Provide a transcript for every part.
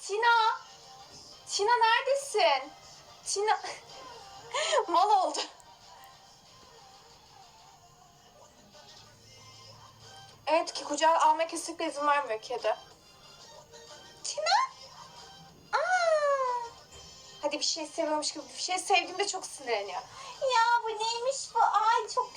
Tina! Tina neredesin? Tina... Mal oldu. Evet ki kucağa almaya kesinlikle izin vermiyor kedi. Tina? Aa! Hadi bir şey seviyormuş gibi. Bir şey sevdiğimde çok sinirleniyor. Ya bu neymiş bu? Ay çok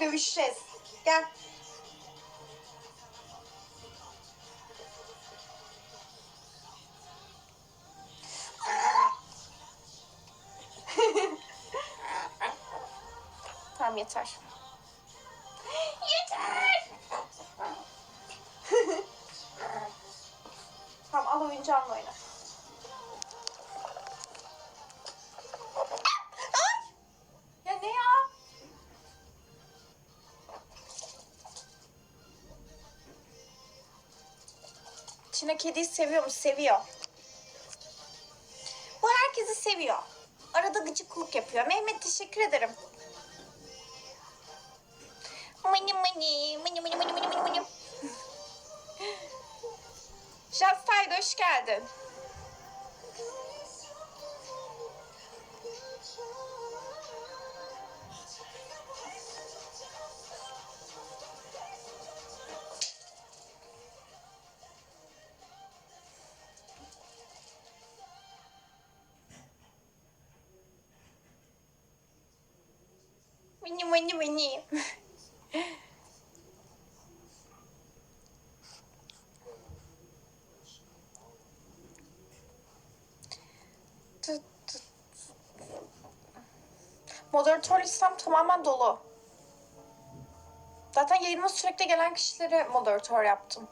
Dövüşeceğiz. Gel. Tamam yeter. Yeter. tamam al oyuncağınla oyna. Tina kediyi seviyormuş, seviyor. Bu herkesi seviyor. Arada gıcıklık yapıyor. Mehmet teşekkür ederim. Mani mani, mani mani mani mani mani. Justine hoş geldin. Mani. Tut, tut. Moderatör listem tamamen dolu. Zaten yayınıma sürekli gelen kişileri moderatör yaptım.